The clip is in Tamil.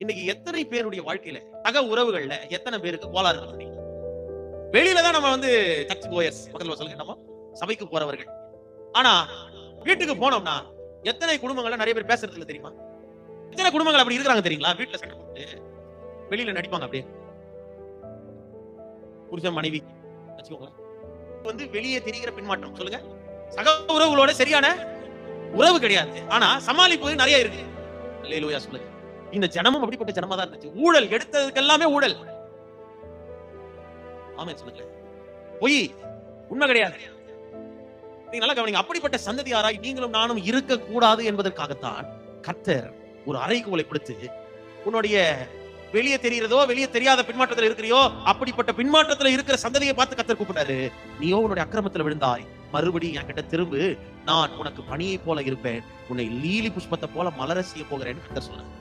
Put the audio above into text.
இன்னைக்கு எத்தனை பேருடைய வாழ்க்கையில சக உறவுகள்ல எத்தனை பேருக்கு கோளாறு வெளியில தான் நம்ம வந்து சர்ச் போயர்ஸ் முதல்ல சொல்லுங்க நம்ம சபைக்கு போறவர்கள். ஆனா வீட்டுக்கு போனோம்னா எத்தனை குடும்பங்கள்ல நிறைய பேர் பேசுறது இல்லை தெரியுமா? எத்தனை குடும்பங்கள் அப்படி இருக்கிறாங்க தெரியுங்களா? வீட்டுல சண்டை போட்டு வெளியில நடிப்பாங்க அப்படியே. புருஷன் மனைவி வச்சுக்கோங்களேன் வந்து வெளியே தெரிகிற பின்மாற்றம் சொல்லுங்க. சக உறவுகளோட சரியான உறவு கிடையாது. ஆனா சமாளிப்பு நிறைய இருக்கு. அல்லேலூயா சொல்லுங்க. இந்த ஜனமும் அப்படிப்பட்ட ஜனமா தான் இருந்துச்சு. ஊழல் எடுத்ததுக்கு எல்லாமே ஊழல். ஆமே சொல்லுங்க பொய் உண்மை கிடையாது. நீங்க நல்லா கவனிங்க அப்படிப்பட்ட சந்ததியாராய் நீங்களும் நானும் இருக்க கூடாது என்பதற்காகத்தான் கர்த்தர் ஒரு அறைகூலை கொடுத்து உன்னுடைய வெளியே தெரிகிறதோ வெளியே தெரியாத பின்மாற்றத்துல இருக்கிறியோ அப்படிப்பட்ட பின்மாற்றத்துல இருக்கிற சந்ததியை பார்த்து கத்தர் கூப்பிட்டாரு நீயோ உன்னுடைய அக்கிரமத்துல விழுந்தாய். மறுபடி என்கிட்ட திரும்பு. நான் உனக்கு பணியை போல இருப்பேன். உன்னை லீலி புஷ்பத்தை போல மலர செய்ய போகிறேன்னு கத்தர் சொன்னார்